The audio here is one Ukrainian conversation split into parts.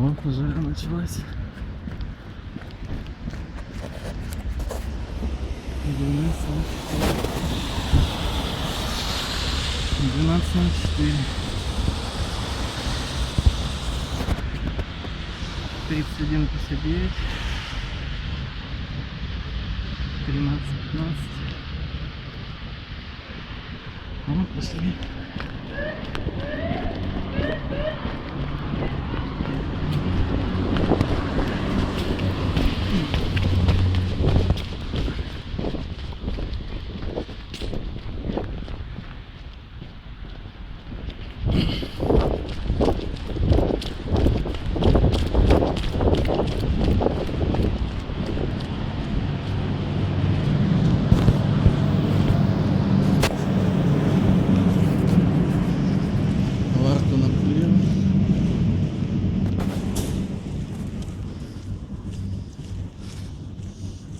О, пожара началась. Двенадцать на четыре. Двенадцать на четыре. Тридцать один пятьдесят девять. Тринадцать пятнадцать. Ну, пошли.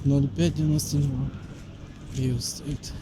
0592 Приус стоит.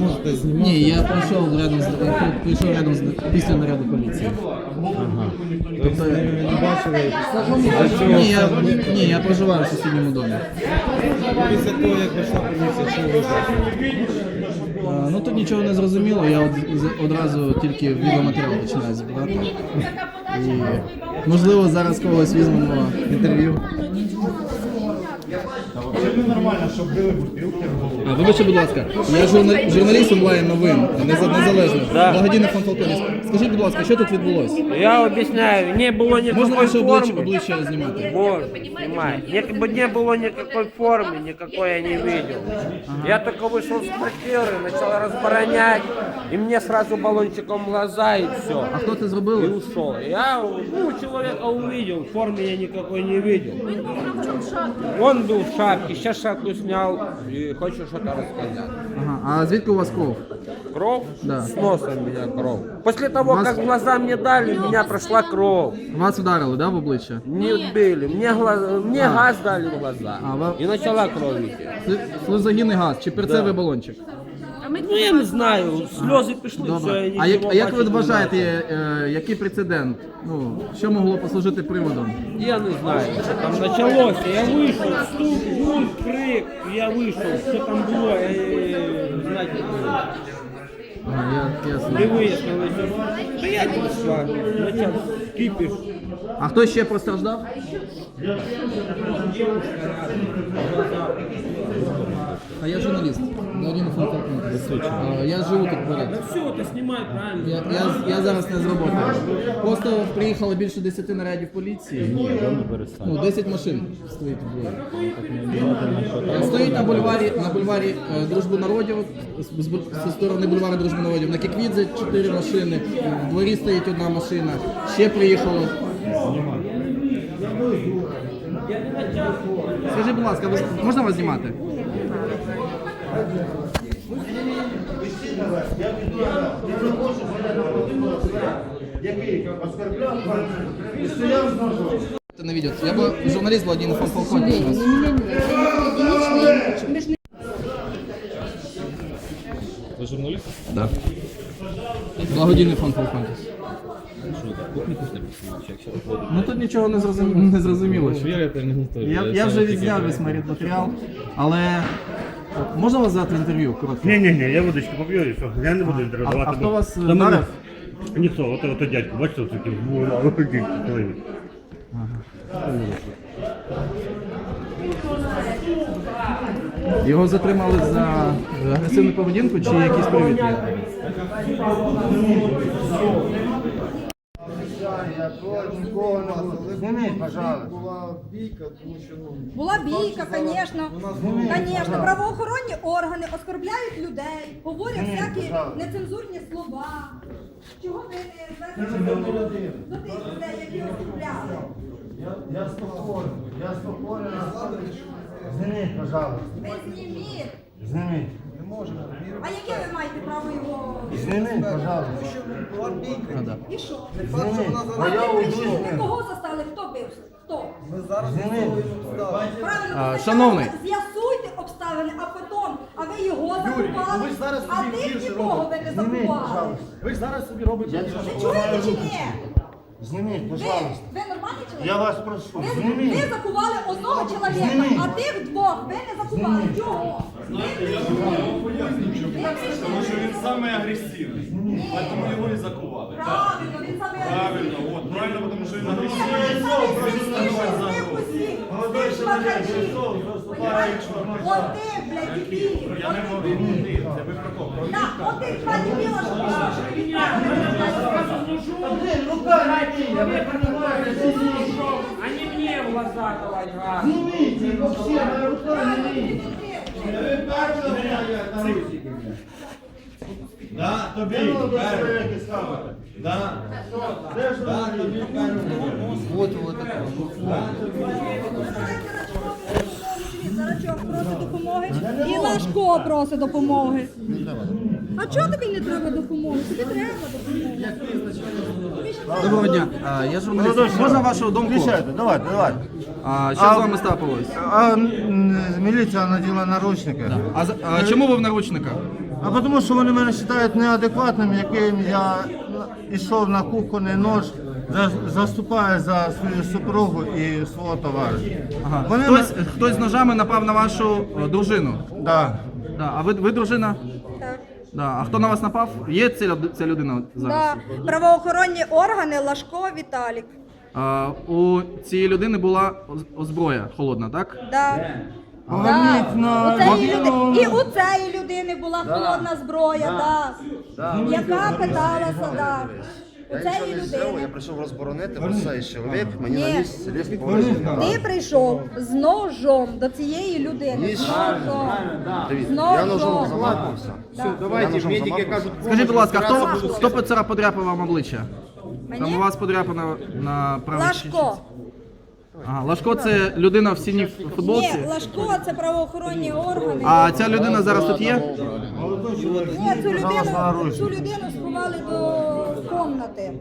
Можете знімати? Ні, я пройшов рядом з прийшов рядом з після наряду поліції. Ага. Тобто не бачили? Ні, я ні, я проживаю в сусідньому домі. Після того, як прийшла поліція, що ви бачили? А, Ну тут нічого не зрозуміло, я од- з- одразу тільки відеоматеріал починаю збирати. І можливо зараз когось візьмемо інтерв'ю. Взагалі нормально, щоб били бутилки в голову. А вибачте, будь ласка, я журна- журналіст онлайн новин, неза- незалежно. Да. Благодійний фонд Фалконіс. Скажіть, будь ласка, що тут відбулося? Я объясняю, не было Можна никакой ваше обличчя, формы. обличчя знімати? Вот, снимай. Якобы не было никакой формы, никакой я не видел. Я только вышел с квартиры, начал разборонять, и мне сразу баллончиком в глаза и все. А хто це И зробив? ушел. Я ну, человека увидел, в форме я никакой не видел. Он был в шапке, сейчас ще снял зняв, і хочу щось розказати. Ага. А звідки у вас кров? Кров? Да. С носа у меня кров. После того, Вас- как глаза мне дали, у меня прошла кровь. Вас вдарили, да, в обличчя? Не вбили. Мне, глаза, мне газ дали в глаза. А, вам- И начала кровь идти. Сльозогінний газ чи перцевий балончик? Ну я не знаю, сльози пішли, все, я А як, а як ви бачити не вважаєте, бачу. е, який прецедент? Ну, що могло послужити приводом? Я не знаю, що там почалося. Я вийшов, стук, гуль, крик, я вийшов, що там було, я е, знати не буду. Ага, я, ясно. Не вияснили, що стоять пішла, почав кипіш. А хто ще постраждав? А я журналіст. Владимир Фонтанко. А, Я живу тут поряд. Все, ти знімай, правильно. Я, я, я зараз не з роботи. Просто приїхало більше 10 нарядів поліції. Ні, ну 10 машин стоїть в дворі. Стоїть на бульварі, на бульварі е, Дружби народів, з, з, зі сторони бульвару Дружби народів. На Кіквідзе 4 машини, в дворі стоїть одна машина. Ще приїхало. Скажіть, будь ласка, ви, можна вас знімати? Який оскорбляв, і стояв з ножом. Це на відео. Я був журналіст Владимир Фонфалконіс. Ви журналіст? Да. Благодійний фонд. Що виходить? Ну тут нічого не зрозуміло. Не зрозуміло. Не готові. Я, я вже відзняв весь матеріал, але Можна вас взяти інтерв'ю? Коротко. Ні, ні, ні, я водичку поп'ю і все. Я не буду А, інтересувати. а хто вас е, мене- вдарив? Ніхто, ото, ото дядько, бачите, ось такий великий чоловік. Його затримали за агресивну поведінку чи якісь привід? є? Я проти нікого не буду. Зніміть, пожалуйста. Була бійка, звісно. Звісно, правоохоронні органи оскорбляють людей, говорять всякі нецензурні слова. Чого ви не звернете до тих людей, які оскорбляли? Я спокійно, я спокійно. Зніміть, пожалуйста. Ви зніміть. Зніміть. А яке ви маєте право його? Зніміть, пожалуйста. Да. І що? Зніміть. А я ви прийшли, уйду. ви кого застали? Хто бився? Хто? Зніміть. Правильно, А, ви шановний. з'ясуйте обставини, а потім, а ви його закупали, а тих нікого ви не закупали. Ви ж зараз собі робите. Ви чуєте чи ні? Зніміть, Ви, пожалуйста. ви нормальний чоловік? Я вас прошу, Ви, ви зніміть. закували одного чоловіка, Зніміть. а тих двох ви не закували. Чого? Ви прийшли. Ви прийшли. Тому що він саме агресивний. Тому його і закували. Правильно, він саме Правильно, от, правильно, тому що він агресивний. він саме сильніший з них усіх. Ти шматажі. Блядь, дебілі. Я не можу йти. Це ви про кого? Так, от ти два дебіла, що Блин, рука не я не понимаю, зніміть. Они мне в глаза не. Да, тобі. І ставити. Да. Де ж ви? Зарачок просить допомоги і Лашко просить допомоги. А чого тобі не треба допомоги? Тобі треба допомога. Доброго дня. А, я журналіст. Можна вашу думку? Включайте, давайте, давайте. А, що з вами трапилось? А м, міліція наділа наручники. А, за- а чому ви в наручниках? А тому що вони мене вважають неадекватним, яким я йшов на кухонний нож, за- заступаю за свою супругу і свого товариша. Ага. Вони Хтось, хтось з ножами напав на вашу е, дружину. Да. Да. А ви, ви дружина? Так. Да. А хто на вас напав? Є ця, люд- ця людина зараз? Да. Правоохоронні органи Лашко Віталік. А, у цієї людини була оз- озброя холодна, так? Да. Поверніть на У цієї мобільну. люди... І у цієї людини була холодна зброя, да. яка питалася, да. Я нічого не зробив, я прийшов розборонити, бо цей чоловік мені Ні. наніс різкі. Ти прийшов з ножом до цієї людини. З ножом. З Дивіться, я ножом ножом. замахнувся. Я ножом замахнувся. Скажіть, будь ласка, хто, хто поцара подряпав вам обличчя? Там у Мені? вас подряпано на правій щічці. Лашко. Ага, Лашко це людина в синій футболці. Ні, Лашко це правоохоронні органи. А ця людина зараз тут є? Ні, цю людину, цю людину сховали до комнати.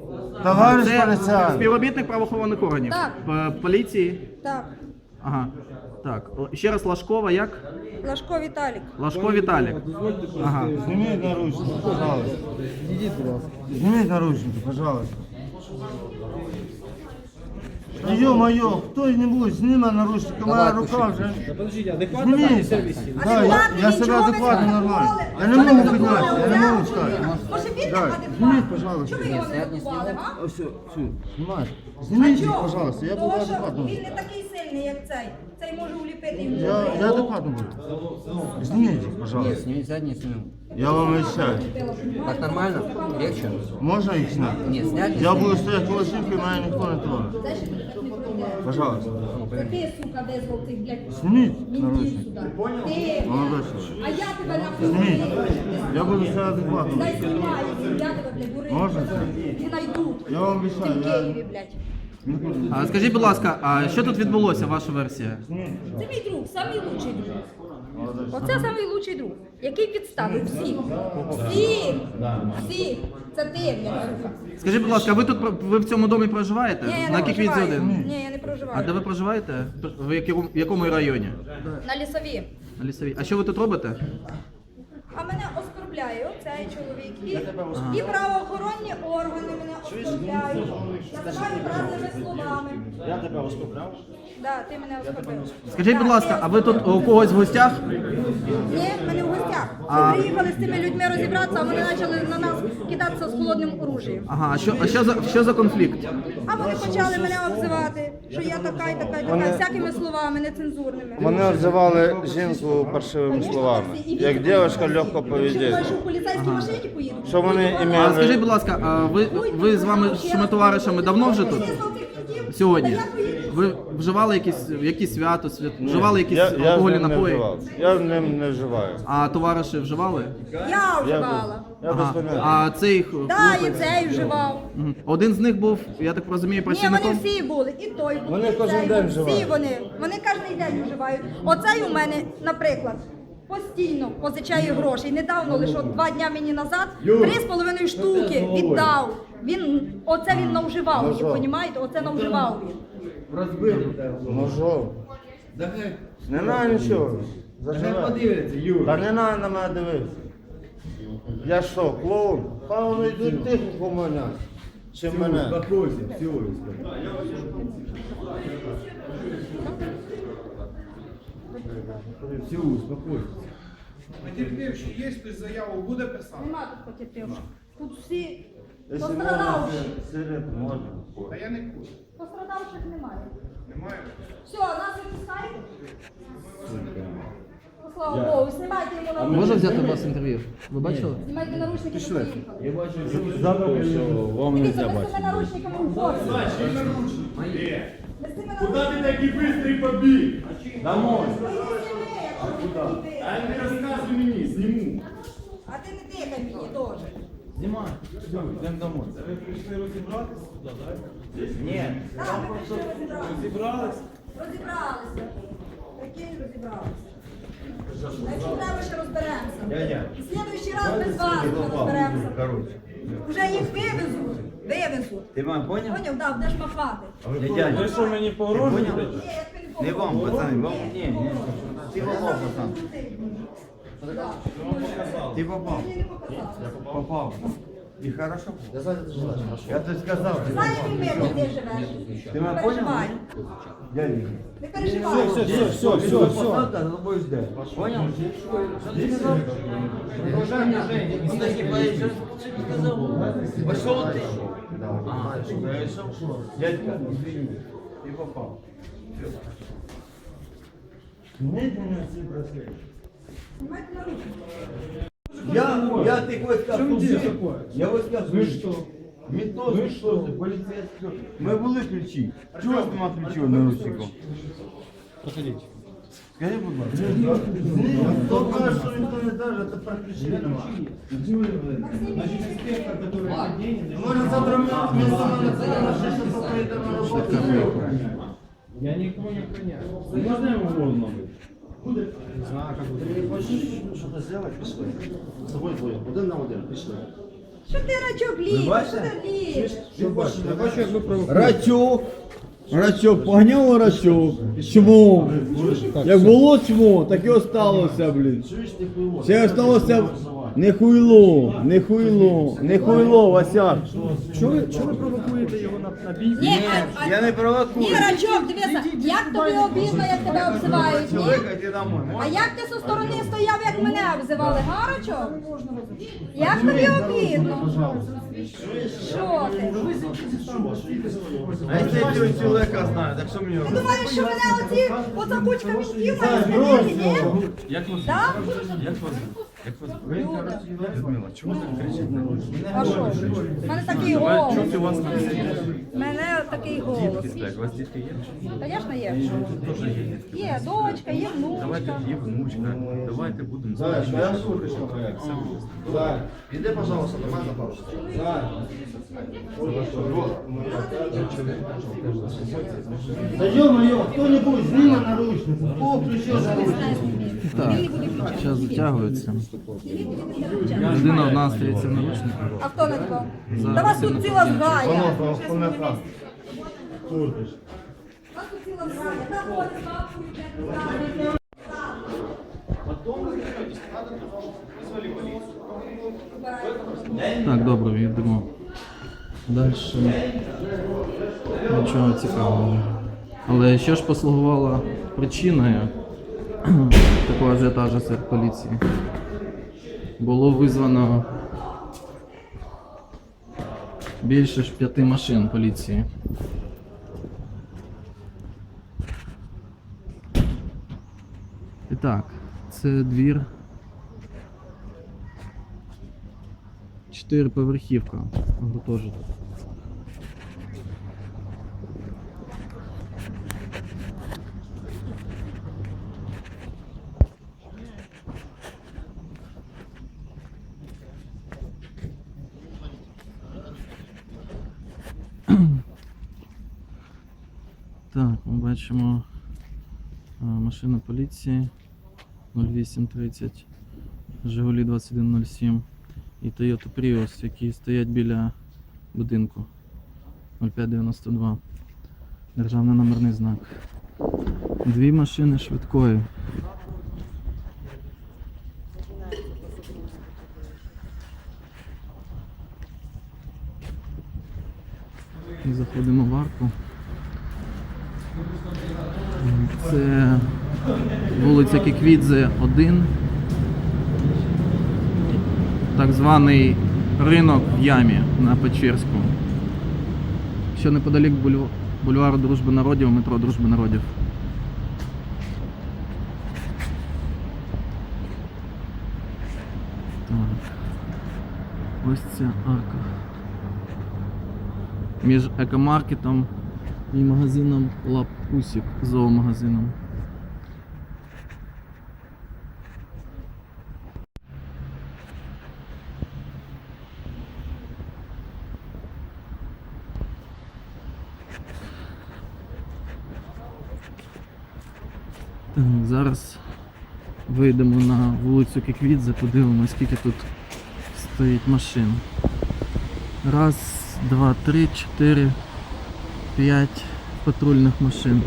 Товариш Це співробітник правоохоронних органів. Так. П- Поліції. Так, Ага. Так. Л- Ще раз Лашкова, як? Лашко Віталік. Лашко Віталік. Ага. Зніміть наручники, пожалуйста. Зніміть наручники, пожалуйста. Ё-моё, хто-небудь зніме наручники, моя рука вже. Адекватно Зніміть. Да, я, я себе адекватно нормально. Я не можу підняти, я не можу встати. Може він Да, так зніміть, адекватно? пожалуйста. Чому ви його не закували, а? Ось, все, знімай. Зніміть, чого? пожалуйста, я буду що адекватно. він не такий сильний, як цей. Цей може уліпити йому. Я, я адекватно буду. Зніміть, пожалуйста. Сними задние снимем. Я вам обещаю. Так нормально? Легче? Можна їх зняти? Нет, снять не Я снимем. буду стояти коло жінки, мене ніхто не троне. Це ще так не пройде. Пожалуйста. Це ти, сука, визвав цих, блядь, Зніміть мінтів наручники. сюди. Ти, Молодой а я тебе нахуй Зніміть. знімаю. Я буду стояти адекватно. Дай знімаю, я тебе, блядь, бурю. Можна? Не найду. Я вам Ти обіцяю, в я- Києві, блядь. А скажіть, будь ласка, а що тут відбулося, ваша версія? Це мій друг, самий лучший друг. Оце самий лучший друг, який підставив всіх. Всіх! Всіх! Це ти, блядь, сука. Скажіть, будь ласка, ви тут про- ви в цьому домі проживаєте? Ні, я На не проживаю. Ні, я не А де ви проживаєте? В якому, в якому районі? На лісові. На лісовій. А що ви тут робите? А мене оскорбляє цей чоловік. І, і правоохоронні органи мене оскорбляють. Називають разними словами. Я тебе оскорбляв? Да, ти мене оскорбив. Скажіть, будь ласка, а ви тут у когось в гостях? Ні, ми не в гостях. Ми А- приїхали з цими людьми розібратися, а вони почали на нас кидатися з холодним оружієм. Ага, а що, а що за що за конфлікт? А вони почали мене обзивати, що я така і така і така, всякими словами, нецензурними. Вони обзивали жінку паршивими словами, як дівчинка легко Що поведеться. що в поліцейській машині поїду? Що вони А ім'я- скажіть, будь ласка, а ви, ви з вами з цими товаришами давно вже тут? Сьогодні? Ви вживали якісь якісь свято, свят... вживали якісь Я, я алкогольні ним не напої? вживав. Я з ним не вживаю. А товариші вживали? Я вживала. я без Ага. А цей х- Да, і хлопець? цей вживав. Мгм. Один з них був, я так розумію, Ні, вони працівником? всі були, і той був, Вони і кожен цей день був. Всі вживають. вони, вони кожен день вживають. Оцей у мене, наприклад, постійно позичає гроші. Недавно, лише от два дня мені назад, три з половиною штуки віддав. Він, оце він навживав їх, понімаєте? Оце навживав він. Ножом. Не на нічого. Заживе. Та не на на мене дивитися. Я що, клоун? Хай вони йдуть тихо по мене. Чи мене? Потерпівши, є хтось заяву буде писати? Нема тут потерпівших. Тут всі Якщо можна, пострадавши. сигарет можна. Та я не курю. Пострадавших немає. Немає? Все, нас випускають. Ну, Слава Богу, знімайте йому наручники. Можна взяти у вас інтерв'ю? Ви бачили? Знімайте наручники, ми поїхали. Завтра, що вам Дивіться, ви з цими наручниками у формі. Ви з цими Куда ты наручниками. такий быстрый побіг? Домой. А куди? А не розказуй мені, зніму. А ти не тикай мені теж. Ви прийшли розібратися туди, так? Так, ми прийшли розібралися. Розібралися. Прикинь, розібралися. А Якщо треба, ще розберемося. І слідуючий раз ми з вами розберемося. Вже їх вивезуть. Вивезуть. Ти мене поняв? Поняв, так, будеш махати. Ви що мені погрожуєте? Ні, я тобі не Не вам, пацани, вам? Ні, ні. Ти попав, пацан. Ти попав. Мені не показав. Попав. І хорошо. Я тобі сказав. ти Знаєш, попав. він мирно, де живеш. Ти Не мене поняв? переживай. Дядя. Не переживай. Все, все, все, все. Посадка, ну будеш де. Поняв? Пошел ты. Дядька, извини. Ты попал. Знімайте наручники. Я, я ты войска Я войска Ну что? Метод, ну что ты, полицейский. Мы були ключі. Чого ж нема ключів наручником? Проходіть. Скажи, будь ласка. Хто каже, що ніхто не каже, це про ключі немає. Може завтра ми ми з вами на шесть часов поїдемо на роботу. Я нікого не охраняю. Можна я Голову набити? Що ти рачок лізеш? Що ти лізеш? Я бачу, як ви провокуєте. Рачок. Рачок, погнав рачок. Чмо. Як було чмо, так і осталося, блін. Ще осталося не хуйло, не хуйло, не хуйло, Васяк. Чого ви, чого ви провокуєте його на, на бій? Ні, а, Я не провокую. ні, рачок, дивися, як тобі обідно, як тебе обзивають, ні? Домой. А як ти зі сторони стояв, як мене обзивали, га, рачок? Як тобі обідно? Що ти? А я цього чоловіка знаю, так що мені Ти думаєш, що мене оці, оця кучка мінків має змінити, ні? Як вас? Як вас? Як вас? Людмила, чому ви кричить на? А що? У мене такий голос. Чому у вас У мене такий голос. Так, у вас дітки є? Звісно, є. Теж є дітки. Є дочка, є Давайте, внучка. є внучка. Давайте будемо знати. слухаю. Іди, пожалуйста, до мене на пару. Да ё-моё, кто-нибудь зніме наручники. О, ключі наручники. Так, зараз затягується. Людина одна стається в наручниках. А хто на кого? Та вас тут ціла. У нас тут ціла зграя. Та ходить, бабку, йде, Так, добре, йдемо. Далі. Нічого цікавого. Але що ж послугувало причиною такого ажіотажу серед поліції? Було визвано більше ж п'яти машин поліції. І так, це двір. Чотириповерхівка гуртожиток. Так, ми бачимо а, машина поліції. 0830, Жигулі 2107 і Toyota Prius, які стоять біля будинку 0592. Державний номерний знак. Дві машини швидкої. Заходимо в арку. Це вулиця Кіквідзе 1. Так званий ринок в ямі на Печерську. Що неподалік бульвару Дружби народів, метро Дружби народів. Так. Ось ця арка. Між екомаркетом і магазином Лапусік, зоомагазином. Так, зараз вийдемо на вулицю Кіквідзе, подивимось, скільки тут стоїть машин. Раз, два, три, чотири, п'ять патрульних машин.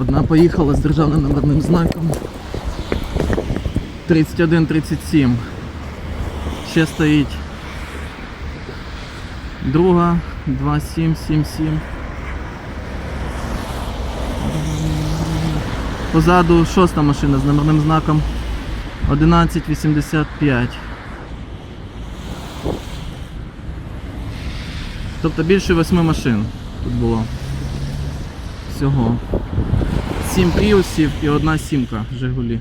Одна поїхала з державним номерним знаком. 31-37. Ще стоїть. Друга 2777. Позаду шоста машина з номерним знаком 1185. Тобто більше восьми машин тут було. Всього. Сім пріусів і одна сімка Жигулі.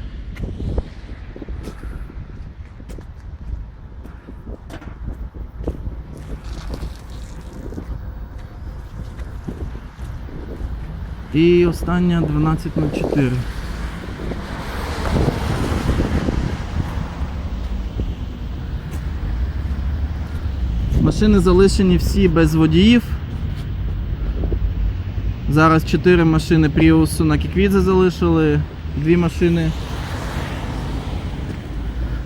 І остання 12.04. Машини залишені всі без водіїв. Зараз 4 машини Prius на Кіквідзе залишили, 2 машини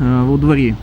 е, у дворі.